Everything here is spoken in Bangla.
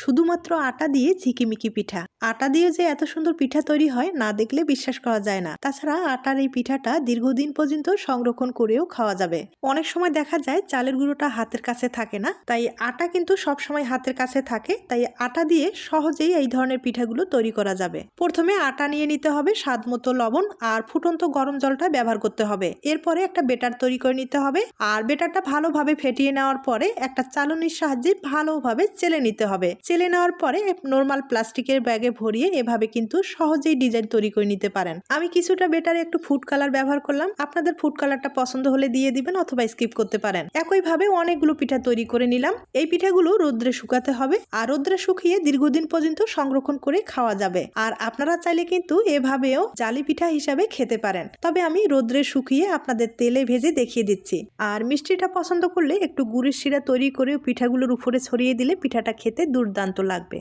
শুধুমাত্র আটা দিয়ে ঝিকিমিকি পিঠা। আটা দিয়ে যে এত সুন্দর পিঠা তৈরি হয়, না দেখলে বিশ্বাস করা যায় না। তাছাড়া আটার এই পিঠাটা দীর্ঘদিন পর্যন্ত সংরক্ষণ করেও খাওয়া যাবে। অনেক সময় দেখা যায় চালের গুঁড়োটা হাতের কাছে থাকে না। তাই আটা কিন্তু সব সময় হাতের কাছে থাকে। তাই আটা দিয়ে সহজেই এই ধরনের পিঠাগুলো তৈরি করা যাবে। প্রথমে আটা নিয়ে নিতে হবে স্বাদ মতো লবণ আর ফুটন্ত গরম জলটা ব্যবহার করতে হবে। এরপরে একটা বেটার তৈরি করে নিতে হবে। আর বেটারটা ভালোভাবে ফেটিয়ে নেওয়ার পরে একটা চালনির সাহায্যে ভালোভাবে চেলে নিতে হবে। চেলে নেওয়ার পরে নর্মাল প্লাস্টিকের ব্যাগে ভরিয়ে এভাবে কিন্তু সহজেই ডিজাইন তৈরি করে নিতে পারেন। আমি কিছুটা বেটারে একটু ফুড কালার ব্যবহার করলাম। আপনাদের ফুড কালারটা পছন্দ হলে দিয়ে দিবেন অথবা স্কিপ করতে পারেন। একইভাবে অনেকগুলো পিঠা তৈরি করে নিলাম। এই পিঠাগুলো রোদ্রে শুকাতে হবে আর রোদ্রে শুকিয়ে দীর্ঘদিন পর্যন্ত সংরক্ষণ করে খাওয়া যাবে। আর আপনারা চাইলে কিন্তু এভাবেও জালি পিঠা হিসাবে খেতে পারেন। তবে আমি রোদ্রে শুকিয়ে আপনাদের তেলে ভেজে দেখিয়ে দিচ্ছি। আর মিষ্টিটা পছন্দ করলে একটু গুড়ের শিরা তৈরি করে পিঠাগুলোর উপরে ছড়িয়ে দিলে পিঠাটা খেতে দুর্দান্ত লাগবে।